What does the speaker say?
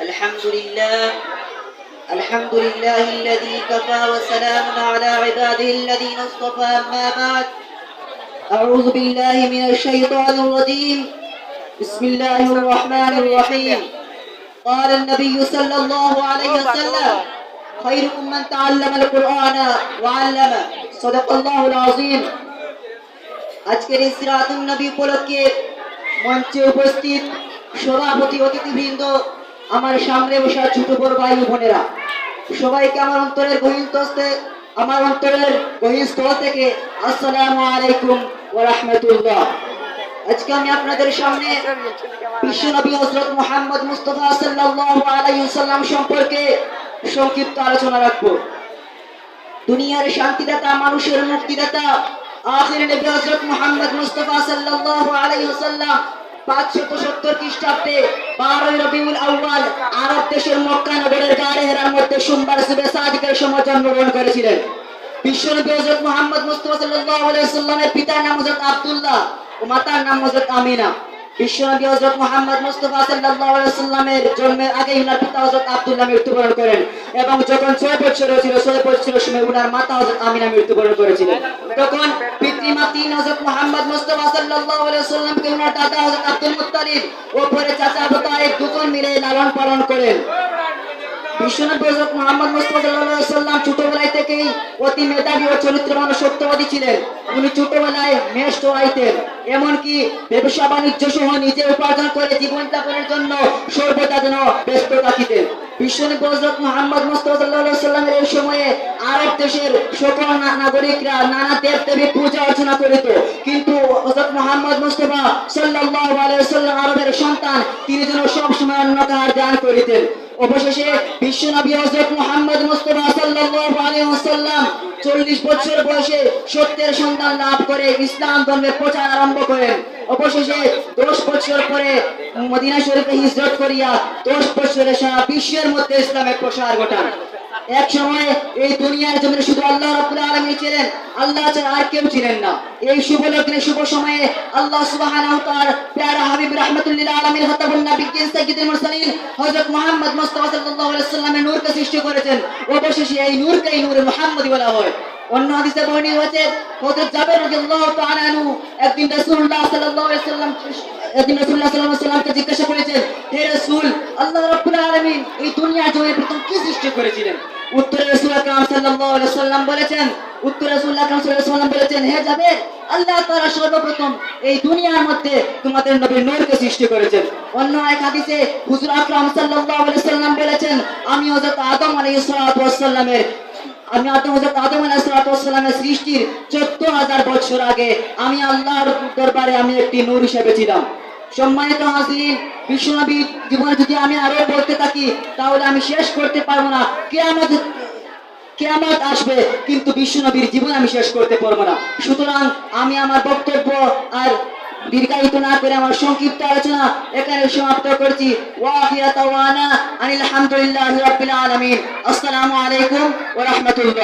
الحمد لله الحمد لله الذي كفى وسلام على عباده الذين اصطفى أما بعد أعوذ بالله من الشيطان الرجيم بسم الله الرحمن الرحيم قال النبي صلى الله عليه وسلم خيركم من تعلم القرآن وعلمه صدق الله العظيم আজকের এই সিরাতুন নবী উপলক্ষে মঞ্চে উপস্থিত সভাপতি অতিথিবৃন্দ, আমার সামনে বসা ছোট বড় ভাই বোনেরা। সবাইকে আমার অন্তরের গহীনতস্তে আমার অন্তরের গহীনস্থল থেকে আসসালামু আলাইকুম রাহমাতুল্লাহ। আজকে আমি আপনাদের সামনে বিশ্বনবী হযরত মুহাম্মদ মুস্তাফা সাল্লাল্লাহু সম্পর্কে সংক্ষিপ্ত আলোচনা রাখব। দুনিয়ার শান্তিদাতা, মানুষের মুক্তিদাতা, আখির নবী হযরত মুহাম্মদ মুস্তাফা সাল্লাল্লাহু আলাইহি 570 খ্রিস্টাব্দে 12 রবিউল আউয়াল আরব দেশের মক্কা নগরের গাড়ে হেরার মধ্যে সোমবার সুবে সাদিকের সময় জন্মগ্রহণ করেছিলেন। মুহাম্মদ মুস্তাফা পিতার নাম ও মাতার নাম হজরত আমিনা। বিশ্বনবী সাল্লাল্লাহু আলাইহি ওয়াসাল্লামের জন্মের আগে উনার পিতা আব্দুল্লাহ মৃত্যুবরণ করেন এবং যখন 6 বছর ছিল 6 বছরের সময় উনার মাতা আমিনা মৃত্যুবরণ করেছিলেন। তখন মুহাম্মদ মুস্তাফা সাল্লাল্লাহু আলাইহি ওয়াসাল্লামকে উনার দাদা আব্দুল মুত্তালিব ও পরে চাচা আবু তালেব দুজন মিলে লালন পালন করেন। বিশ্বনবী হযরত মুহাম্মদ অতি মেধাবী ও চরিত্রবান সত্যবাদী ছিলেন। উনি ছোটবেলায় মেষ চড়াইতেন এমনকি ব্যবসা বাণিজ্য সহ নিজে উপার্জন করে জীবন যাপনের জন্য সর্বদা যেন ব্যস্ত থাকিতেন। পূজা অর্চনা করিত। কিন্তু হযরত মুহাম্মদ মুস্তাফা আরবের সন্তান, তিনি যেন সব সময় অন্য দান করিতেন। অবশেষে বিশ্বনবী হযরত মুহাম্মদ মুস্তাফা ওয়াসাল্লাম 40 বছর বয়সে সত্যের সন্ধান লাভ করে ইসলাম ধর্মে প্রচার আরম্ভ করেন অবশেষে 10 বছর পরে মদিনা শরীফে হিজরত করিয়া 10 বছরে সারা বিশ্বের মধ্যে ইসলামের প্রসার ঘটান। এক সময় এই দুনিয়ার জন্য শুধু আল্লাহ রাব্বুল আলামিন ছিলেন। আল্লাহ ছাড়া আর কেউ ছিলেন না। এই শুভ লগ্নে শুভ সময়ে আল্লাহ সুবহানাহু তাআলা প্যারা হাবিব রাহমাতুল লিল আলামিন সাইয়্যিদুল মুরসালিন হযরত মুহাম্মদ মুস্তাফা সাল্লাল্লাহু আলাইহি ওয়াসাল্লামের নূরকে সৃষ্টি করেছেন। অবশেষে এই নূরকেই নূরে মুহাম্মদী বলা হয়। অন্য হাদিসে বর্ণিত হযরত জাবের রাদিয়াল্লাহু তাআলা একদিন রাসূলুল্লাহ সাল্লাল্লাহু আলাইহি ওয়াসাল্লাম একদিন রাসূলুল্লাহ সাল্লাল্লাহু আলাইহি ওয়াসাল্লামকে জিজ্ঞাসা করেছেন হে রাসূল, আল্লাহ রাব্বুল এই দুনিয়া প্রথম কি সৃষ্টি করেছিলেন? রাসূল আকরাম সাল্লাল্লাহু ওয়াসাল্লাম বলেছেন রাসূল আকরাম বলেছেন, হে আল্লাহ তাআলা সর্বপ্রথম এই দুনিয়ার মধ্যে তোমাদের নবী নূরকে সৃষ্টি করেছেন। অন্য এক হাদিসে হুজুর আকরাম সাল্লাল্লাহু আলাইহি ওয়াসাল্লাম বলেছেন আমি হযরত আদম আলাইহিস আমি আদম, হযরত আদম সৃষ্টির 14000 বছর আগে আমি আল্লাহর দরবারে আমি একটি নূর হিসেবে ছিলাম। সম্মানিত হাজিরিন, বিশ্বনবী জীবনে যদি আমি আরও বলতে থাকি, তাহলে আমি শেষ করতে পারব না। কেয়ামত কেয়ামত আসবে, কিন্তু বিশ্বনবীর জীবন আমি শেষ করতে পারব না। সুতরাং আমি আমার বক্তব্য আর দীর্ঘায়িত না করে আমার সংক্ষিপ্ত আলোচনা এখানে সমাপ্ত করছি। ওয়াহিয়া তাওয়ানা আনিল হামদুলিল্লাহি রাব্বিল আলামিন। আসসালামু আলাইকুম ওয়া রাহমাতুল্লাহ।